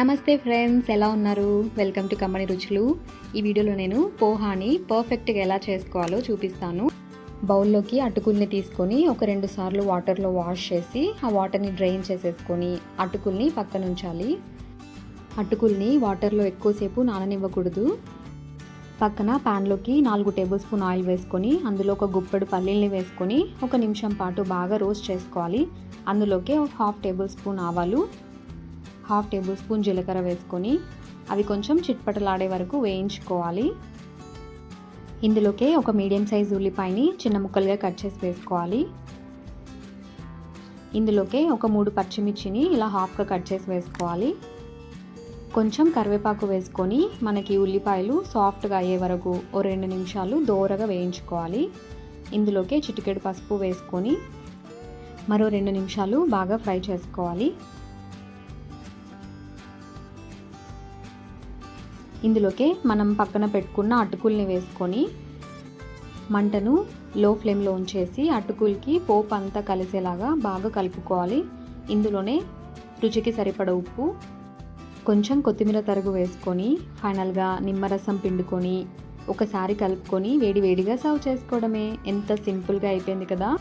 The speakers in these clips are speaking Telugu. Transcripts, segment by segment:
నమస్తే ఫ్రెండ్స్ ఎలా ఉన్నారు? వెల్కమ్ టు కమ్మని రుచులు. ఈ వీడియోలో నేను పోహాని పర్ఫెక్ట్గా ఎలా చేసుకోవాలో చూపిస్తాను. బౌల్లోకి అటుకుల్ని తీసుకొని ఒక రెండు సార్లు వాటర్లో వాష్ చేసి ఆ వాటర్ని డ్రైన్ చేసేసుకొని అటుకుల్ని పక్కన ఉంచాలి అటుకుల్ని వాటర్లో ఎక్కువసేపు నాననివ్వకూడదు. పక్కన ప్యాన్లోకి నాలుగు టేబుల్ స్పూన్ ఆయిల్ వేసుకొని అందులో ఒక గుప్పెడు పల్లీల్ని వేసుకొని ఒక నిమిషం పాటు బాగా రోస్ట్ చేసుకోవాలి. అందులోకి ఒక హాఫ్ టేబుల్ స్పూన్ ఆవాలు హాఫ్ టేబుల్ స్పూన్ జీలకర్ర వేసుకొని అవి కొంచెం చిట్పటలాడే వరకు వేయించుకోవాలి. ఇందులోకే ఒక మీడియం సైజ్ ఉల్లిపాయని చిన్న ముక్కలుగా కట్ చేసి వేసుకోవాలి. ఇందులోకే ఒక మూడు పచ్చిమిర్చిని ఇలా హాఫ్గా కట్ చేసి వేసుకోవాలి. కొంచెం కరివేపాకు వేసుకొని మనకి ఉల్లిపాయలు సాఫ్ట్గా అయ్యే వరకు ఓ రెండు నిమిషాలు దోరగా వేయించుకోవాలి. ఇందులోకే చిటికెడు పసుపు వేసుకొని మరో రెండు నిమిషాలు బాగా ఫ్రై చేసుకోవాలి. ఇందులోకి మనం పక్కన పెట్టుకున్న అటుకుల్ని వేసుకొని మంటను లో ఫ్లేమ్లో ఉంచేసి అటుకులకి పోపు అంతా కలిసేలాగా బాగా కలుపుకోవాలి. ఇందులోనే రుచికి సరిపడ ఉప్పు కొంచెం కొత్తిమీర తరుగు వేసుకొని ఫైనల్గా నిమ్మరసం పిండుకొని ఒకసారి కలుపుకొని వేడి వేడిగా సర్వ్ చేసుకోవడమే. ఎంత సింపుల్గా అయిపోయింది కదా?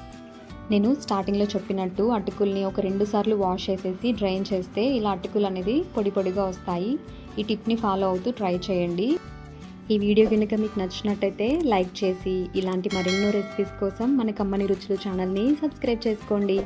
నేను స్టార్టింగ్లో చెప్పినట్టు అటుకుల్ని ఒక రెండు సార్లు వాష్ చేసేసి డ్రైన్ చేస్తే ఇలా అటుకులు అనేది పొడి పొడిగా వస్తాయి. ఈ టిప్ని ఫాలో అవుతూ ట్రై చేయండి. ఈ వీడియో కనుక మీకు నచ్చినట్టయితే లైక్ చేసి ఇలాంటి మరెన్నో రెసిపీస్ కోసం మన కమ్మని రుచులు ఛానల్ని సబ్స్క్రైబ్ చేసుకోండి.